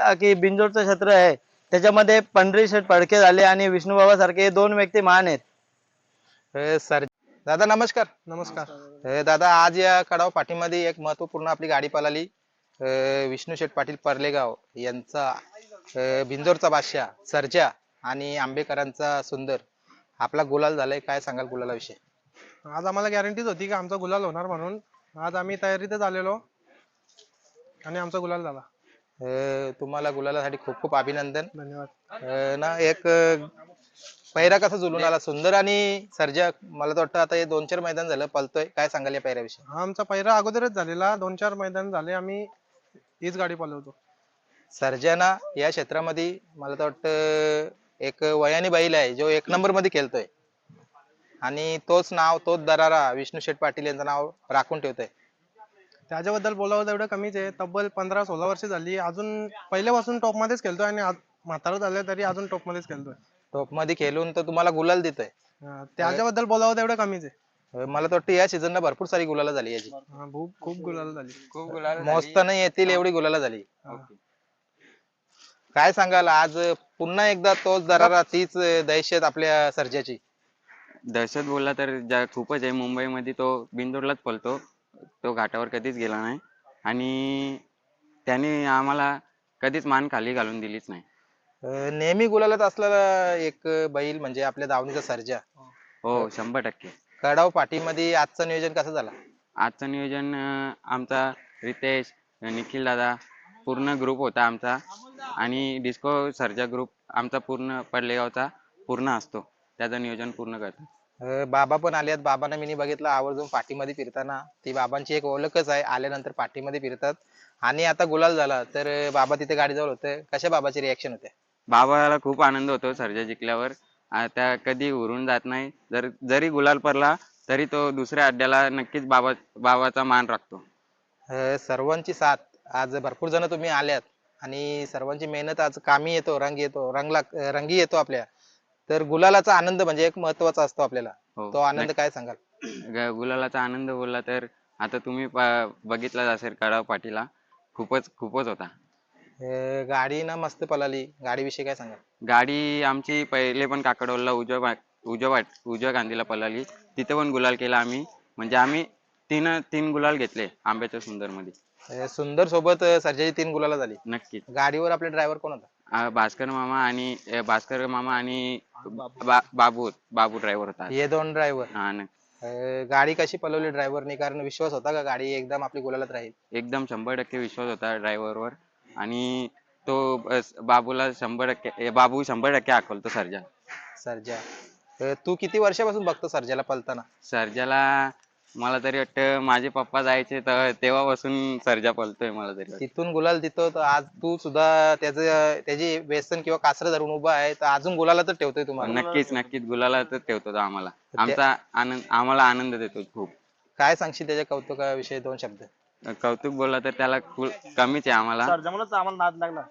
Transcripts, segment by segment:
की बिंजोडचं क्षेत्र आहे. त्याच्यामध्ये पंढरी शेठ फडके झाले आणि विष्णूबाबा सारखे दोन व्यक्ती महान आहेत. सर दादा नमस्कार. नमस्कार. दादा आज या कडाव पाठीमध्ये एक महत्त्वपूर्ण आपली गाडी पळाली. अ, विष्णू शेठ पाटील पर्लेगाव यांचा अ, भिंजोरचा बादशाह सर्जा आणि आंबेकरांचा सुंदर. आपला गुलाल झालाय काय सांगाल गुलालाविषयी? आज आम्हाला गॅरंटीच होती की आमचा गुलाल होणार म्हणून. आज आम्ही तयारीतच आलेलो. आणि आमचा गुलाल झाला. अ, तुम्हाला गुलालासाठी खूप खूप अभिनंदन. धन्यवाद. अ, ना एक पैरा कसा जुलून आला? सुंदर आणि सर्जा मला तर वाटतं आता हे दोन चार मैदान झालं. पलतोय काय सांगाल या पैऱ्याविषयी? हा आमचा पहिला अगोदरच झालेला. दोन चार मैदान झाले. आम्ही हीच गाडी पळवतो. सर्जना या क्षेत्रामध्ये मला तर वाटतं एक वयाने बैल आहे. जो एक नंबरमध्ये खेळतोय. आणि तोच नाव तोच दरारा विष्णू शेठ पाटील यांचं नाव राखून ठेवतोय. त्याच्याबद्दल बोलावं तेवढं कमीच आहे. तब्बल पंधरा सोळा वर्ष झाली. अजून पहिल्यापासून टॉप मध्येच खेळतोय आणि आज म्हातारं झालं तरी अजून टॉप मध्येच खेळतोय. टॉपमध्ये खेळून तर तुम्हाला गुलाल देतोय. हा, त्याच्याबद्दल बोलावं तेवढं कमीच आहे. अं, मला तर वाटतं या सीझनला भरपूर सारी गुलाला झाली याची. हा, खूप खूप गुलाल झाली. खूप गुलाल मोजता नाही येतील एवढी गुलाला झाली. हा. काय सांगाल आज पुन्हा एकदा तोच दरारा तीच अं, दहशत आपल्या सर्जाची. दहशत बोलला तर ज्या खूपच आहे मुंबईमध्ये तो बिंदूरलाच पळतो. तो घाटावर कधीच गेला नाही. आणि त्याने आम्हाला कधीच मान खाली घालून दिलीच नाही. अं, नेहमी गुलालात असलेला एक बैल म्हणजे आपल्या दावणीचा सर्जा. हो शंभर टक्के. कडाव पाठीमध्ये आजचं नियोजन कसं झालं? आजचं नियोजन अं, आमचा रितेश निखिल दादा पूर्ण ग्रुप होता आमचा. आणि डिस्को सर्जा ग्रुप आमचा पूर्ण पडलेगावचा पूर्ण असतो. त्याचं नियोजन पूर्ण करतो बाबा पण आल्यात बाबांना मी बघितलं. आवर्जून पाठीमध्ये फिरताना. ती बाबांची एक ओळखच आहे. आल्यानंतर पाठीमध्ये फिरतात. आणि आता गुलाल झाला. तर बाबा तिथे गाडीजवळ होते. कशा बाबाची रिॲक्शन होते? बाबाला खूप आनंद होतो सर्जा जिंकल्यावर. आ, त्या कधी उरून जात नाही. जर जरी गुलाल पडला तरी तो दुसऱ्या अड्ड्याला नक्कीच बाबा बाबाचा मान राखतो. सर्वांची साथ. आज भरपूर जण तुम्ही आल्यात. आणि सर्वांची मेहनत आज कामी येतो. रंग येतो. रंगला रंगी येतो आपल्या. तर गुलालाचा आनंद म्हणजे एक महत्त्वाचा असतो आपल्याला. हो तो आनंद काय सांगाल? ग- गुलालाचा आनंद बोलला तर आता तुम्ही प- बघितलाच असेल कडाव पाटीला खूपच खूपच होता. अं, गाडी ना मस्त पळाली. गाडीविषयी काय सांगाल? गाडी आमची पहिले पण काकडोलला उजव्या बा- उजव्या वाट उजव्या गांधीला पळाली. तिथे पण गुलाल केला आम्ही. म्हणजे आम्ही तीन तीन गुलाल घेतले आंब्याच्या सुंदरमध्ये अं, सुंदर सोबत अं, सर्जाची तीन गुलाला झाली. नक्कीच. गाडीवर आपले ड्रायव्हर कोण होता? भास्कर मामा आणि अ, भास्कर मामा आणि बा- बाबू बाबू ड्रायव्हर होता. हे दोन ड्रायव्हर हा न- गाडी कशी पळवली ड्रायव्हरने कारण विश्वास होता का गाडी एकदम आपली गुलालात राहील? एकदम शंभर टक्के विश्वास होता ड्रायव्हरवर आणि तो बस बाबूला शंभर टक्के ए, बाबू शंभर टक्के आकलतो सर्जा. सर्जा. अं, तू किती वर्षापासून बघतो सर्जाला पळताना सर्जाला मला तरी वाटतं माझे पप्पा जायचे तर तेव्हापासून सर्जा पळतोय मला तरी वाटतं. तिथून गुलाल देतो तर आज तू सुद्धा त्याचं त्याची व्यसन किंवा कासरं धरून उभा आहे तर अजून गुलाला तर ठेवतोय तुम्हाला. नक्कीच नक्कीच. गुलाला तर ठेवतो तो आम्हाला. आमचा आनंद आम्हाला आनंद देतो खूप. काय सांगशील त्याच्या कौतुकाविषयी दोन शब्द? कौतुक बोलला तर त्याला खूप कमीच आहे आम्हाला. सर्जामुळेच आम्हाला नाद लागला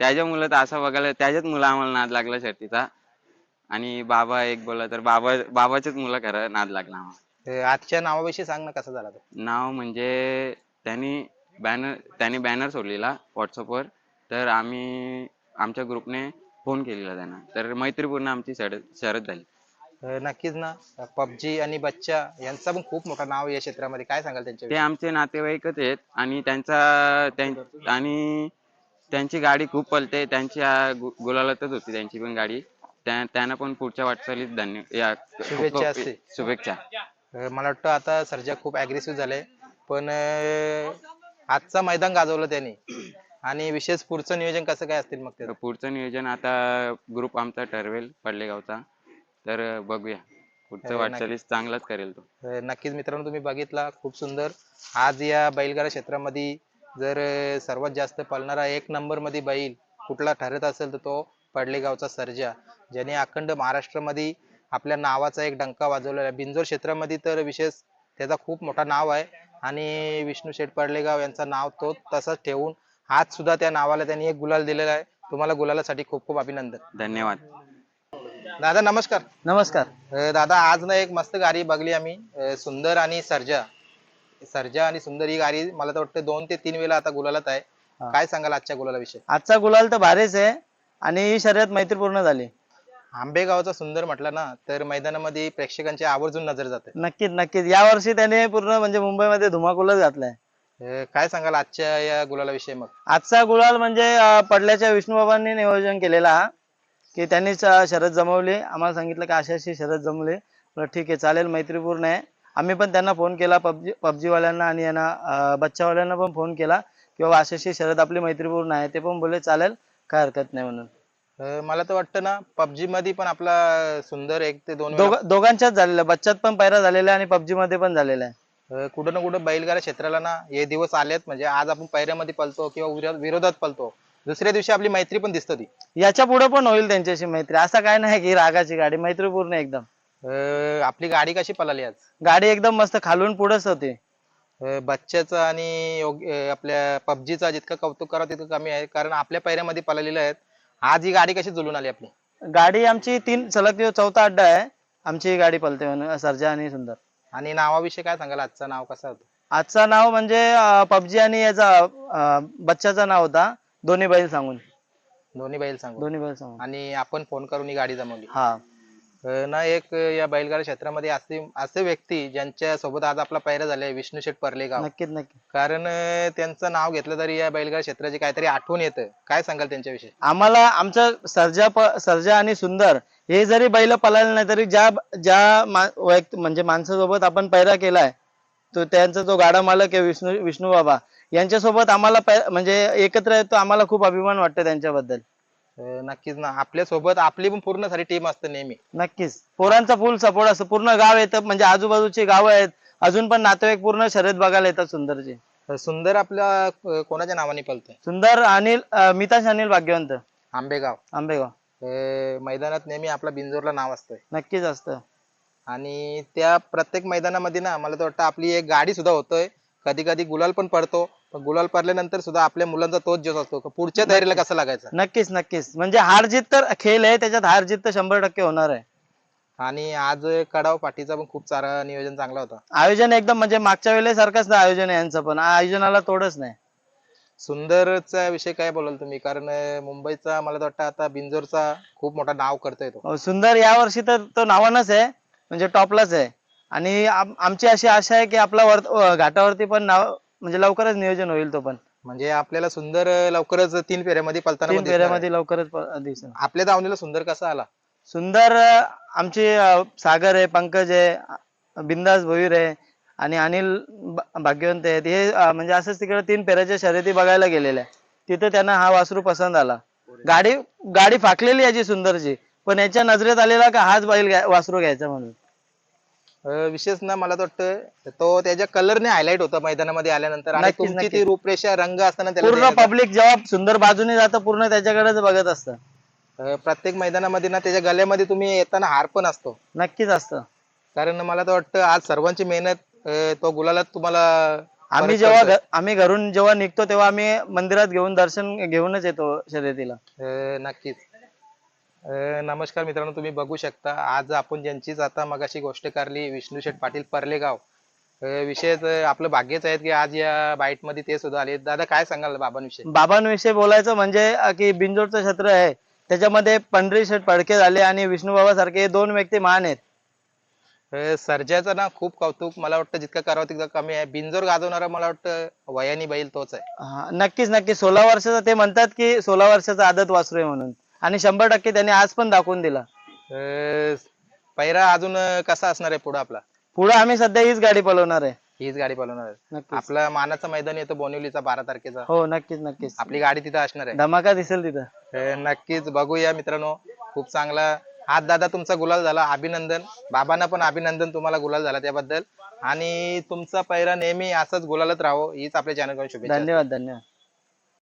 त्याच्या मुलं तर असं बघायला त्याच्याच मुलं आम्हाला नाद लागला शर्तीचा आणि बाबा एक बोलला तर बाबा बाबाच्याच मुलं खरं नाद लागला आम्हाला. आजच्या नावाविषयी सांग ना कसा झाला तो? नाव म्हणजे त्यांनी बॅनर त्यांनी बॅनर सोडलेला व्हॉट्सअपवर तर आम्ही आमच्या ग्रुपने फोन केलेला त्यांना. तर मैत्रीपूर्ण आमची शरद शरद झाली. अं, नक्कीच ना. पबजी आणि बच्चा यांचा पण खूप मोठं नाव या क्षेत्रामध्ये. काय सांगाल त्यांच्या ते आमचे नातेवाईकच आहेत आणि त्यांचा त्यां- आणि त्यांची गाडी खूप पलते. त्यांच्या गु- गुलालातच होती त्यांची पण गाडी. त्या- त्यांना पण पुढच्या वाटचालीत धन्य या शुभेच्छा असतील. शुभेच्छा. मला वाटतं आता सर्जा खूप अग्रेसिव्ह झालाय पण आजचा मैदान गाजवलं त्यांनी. आणि विशेष पुढचं नियोजन कसं काय असतील मग तर पुढचं नियोजन आता ग्रुप आमचा ठरवेल पडलेगावचा. तर बघूया. पुढचं वाटचालीस चांगलाच करेल तो. नक्कीच मित्रांनो तुम्ही बघितला. खूप सुंदर. आज या बैलगाडा क्षेत्रामध्ये जर सर्वात जास्त पळणारा एक नंबरमध्ये बैल कुठला ठरत असेल तर तो पडलेगावचा सर्जा ज्याने अखंड महाराष्ट्रामध्ये आपल्या नावाचा एक डंका वाजवलेला आहे. बिंजोर क्षेत्रामध्ये तर विशेष त्याचा खूप मोठा नाव आहे. आणि विष्णू शेठ पडलेगाव यांचं नाव तो तसंच ठेवून आज सुद्धा त्या नावाला त्यांनी एक गुलाल दिलेला आहे. तुम्हाला गुलालासाठी खूप खूप अभिनंदन. धन्यवाद. दादा नमस्कार. नमस्कार. अं, दादा आज ना एक मस्त गाडी बघली आम्ही. अं, सुंदर आणि सर्जा. सर्जा आणि सुंदर ही गाडी मला तर वाटतं दोन ते तीन वेळा आता गुलालात आहे. हा. काय सांगाल आजच्या गुलाला विषय आजचा गुलाल तर भारीच आहे. आणि ही शर्यत मैत्रीपूर्ण झाली. आंबेगावचा सुंदर म्हटलं ना तर मैदानामध्ये प्रेक्षकांची आवर्जून नजर जाते. नक्कीच नक्कीच. या वर्षी त्याने पूर्ण म्हणजे मुंबईमध्ये धुमाकूलच घातलाय. अं, काय सांगाल आजच्या या गुलाला विषयी मग? आजचा गुलाल म्हणजे अं, पडल्याच्या विष्णूबाबांनी नियोजन केलेला हा की त्यांनीच अं, शरद जमवली. आम्हाला सांगितलं की अशी अशी शरद जमवली. म्हटलं ठीक आहे चालेल मैत्रीपूर्ण आहे. आम्ही पण त्यांना फोन केला पबजी पबजी वाल्यांना आणि यांना अं, बच्चावाल्यांना पण फोन केला की बाबा अशी अशी शरद आपली मैत्रीपूर्ण आहे. ते पण बोलले चालेल काय हरकत नाही म्हणून. अं, मला तर वाटतं ना पबजी मध्ये पण आपला सुंदर एक ते दोन वेळा, दोघ दोघांच्याच झालेला बच्चात पण पैरा झालेला आहे आणि पबजी मध्ये पण झालेला आहे. अं, कुठं ना कुठं बैलगाडा क्षेत्राला ना हे दिवस आलेत. म्हणजे आज आपण पैऱ्यामध्ये पलतो किंवा विरो- विरोधात पलतो दुसऱ्या दिवशी आपली मैत्री पण दिसत ती. याच्यापुढे पण होईल त्यांच्याशी मैत्री. असं काय नाही की रागाची गाडी मैत्रीपूर्ण एकदम. अं, आपली गाडी कशी पळाली आज? गाडी एकदम मस्त खालून पुढेच होती. अं, बच्च्याचं आणि योग- अं, आपल्या पबजीचा जितकं कौतुक करावं तितकं कमी आहे. कारण आपल्या पैऱ्यामध्ये पळालेलं आहेत. आज ही गाडी कशी जुलून आली आपली? गाडी आमची तीन सलग चौथा अड्डा आहे. आमची ही गाडी पलते म्हणून सर्जा आणि सुंदर. आणि नावाविषयी काय सांगाल? आजचं नाव कसं होतं? आजचं नाव म्हणजे पबजी आणि याचा अं, बच्चाचं नाव होता. दोन्ही बैल सांगून. दोन्ही बैल सांगू दोन्ही बैल सांगून. आणि आपण फोन करून ही गाडी जमवली. हा. ना एक या बैलगाडा क्षेत्रामध्ये असे असे व्यक्ती ज्यांच्या सोबत आज आपला पैरा झालाय विष्णू शेठ परलेगाव. नक्कीच नक्की कारण अं, त्यांचं नाव घेतलं तरी या बैलगाडा क्षेत्राची काहीतरी आठवण येतं. काय सांगाल त्यांच्याविषयी? आम्हाला आमचं सर्जा प- सर्जा आणि सुंदर हे जरी बैल पळाले नाही तरी ज्या ज्या मा- व्यक्ती म्हणजे माणसासोबत आपण पैरा केलाय तो त्यांचा जो गाडा मालक आहे विष्णू विष्णू बाबा यांच्यासोबत आम्हाला पै- म्हणजे एकत्र येतो आम्हाला खूप अभिमान वाटतो त्यांच्याबद्दल. अं, नक्कीच ना. आपल्यासोबत आपली पण पूर्ण सारी टीम असते नेहमी. नक्कीच. पोरांचा फुल सपोर्ट असतो. पूर्ण गाव येतं. म्हणजे आजूबाजूची गावं आहेत. अजून पण नातेवाईक पूर्ण शर्यत बघायला येतात सुंदरचे अं, सुंदर आपल्या अं, कोणाच्या नावाने पळतोय? सुंदर अनिल अं, मिताश अनिल भाग्यवंत. आंबेगाव. आंबेगाव. अं, मैदानात नेहमी आपला बिंजोरला नाव असतंय. नक्कीच असतं. आणि त्या प्रत्येक मैदानामध्ये ना मला तर वाटतं आपली एक गाडी सुद्धा होतोय. कधी कधी गुलाल पण पडतो. पण गुलाल पडल्यानंतर सुद्धा आपल्या मुलांचा तोच जोश असतो. का पुढच्या तयारीला कसं लागायचं? नक्कीच नक्कीच. म्हणजे हार जीत तर खेळ आहे त्याच्यात हार जीत तर शंभर टक्के होणार आहे. आणि आज कडाव पाठीचा पण खूप सारा नियोजन चांगला होता. आयोजन एकदम म्हणजे मागच्या वेळेसारखंच ना आयोजन आहे यांचं पण. आयोजनाला तोडच नाही. सुंदरचा विषय काय बोलाल तुम्ही? कारण अं, मुंबईचा मला तर वाटतं आता बिंजोरचा खूप मोठा नाव करतोय तो. अं, सुंदर या वर्षी तर तो नावानच आहे. म्हणजे टॉपलाच आहे. आणि आम- आमची अशी आशा आहे की आपला वर अं, घाटावरती पण नाव म्हणजे लवकरच नियोजन होईल तो पण. म्हणजे आपल्याला सुंदर लवकरच तीन फेऱ्यामध्ये पलताना तीन. फेऱ्यामध्ये लवकरच प- दिसेल. आपल्या दावणीला सुंदर कसा आला? सुंदर अं, आमची अं, सागर आहे पंकज आहे बिंदास भोईर आहे आणि अनिल भाग्यवंत आहेत. हे अं, म्हणजे असंच तिकडे तीन फेऱ्याच्या शर्यती बघायला गेलेल्या तिथे त्यांना हा वासरू पसंत आला. गाडी गाडी फाकलेली याची सुंदरची पण याच्या नजरेत आलेला का हाच बैल घ्या- वासरू घ्यायचा म्हणून. विशेष ना मला तर वाटतं तो त्याच्या कलरने हायलाइट होता मैदानामध्ये आल्यानंतर. आणि नक्कीच, तुमची ती नक्कीच. रूपरेषा रंग असताना त्याला पूर्ण पब्लिक जेव्हा सुंदर बाजूने जातं पूर्ण त्याच्याकडेच बघत असतं. अं, प्रत्येक मैदानामध्ये ना त्याच्या गल्यामध्ये तुम्ही येताना हार पण असतो. नक्कीच असतं. कारण मला तर वाटतं आज सर्वांची मेहनत अं, तो गुलालात तुम्हाला आम्ही परत जेव्हा करतोय. घ- आम्ही घरून जेव्हा निघतो तेव्हा आम्ही मंदिरात घेऊन दर्शन घेऊनच येतो शर्यतीला. अं, नक्कीच. नमस्कार मित्रांनो तुम्ही बघू शकता आज आपण ज्यांचीच आता मगाशी गोष्ट करली विष्णू शेठ पाटील परलेगाव. विशेष आपलं भाग्यच आहे की आज या बाईटमध्ये ते सुद्धा आले. दादा काय सांगाल बाबांविषयी? बाबांविषयी बोलायचं म्हणजे की बिंजोडचं क्षेत्र आहे. त्याच्यामध्ये पंढरी शेठ फडके झाले आणि विष्णू बाबा सारखे हे दोन व्यक्ती महान आहेत. सर्जाचं ना खूप कौतुक मला वाटतं जितकं करावं तितकं कमी आहे. बिंजोर गाजवणारा मला वाटतं वयानी बैल तोच आहे. नक्कीच नक्कीच. सोळा वर्षाचा ते म्हणतात की सोळा वर्षाचा आदत वासरू आहे म्हणून. आणि शंभर टक्के त्यांनी आज पण दाखवून दिला. अं, पैरा अजून कसा असणार आहे पुढे आपला? पुढे आम्ही सध्या हीच गाडी पळवणार आहे. हीच गाडी पळवणार आहे. नक्कीच. आपला मानाचं मैदान येतो बोनिवलीचा बारा तारखेचा. हो नक्कीच नक्कीच. आपली गाडी तिथं असणार आहे. धमाका दिसेल तिथं. अं, नक्कीच. बघूया मित्रांनो. खूप चांगला आज दादा तुमचा गुलाल झाला. अभिनंदन. बाबांना पण अभिनंदन तुम्हाला गुलाल झाला त्याबद्दल. आणि तुमचा पैरा नेहमी असंच गुलालत राहो. हीच आपल्या चॅनल शुभेच्छा. धन्यवाद धन्यवाद.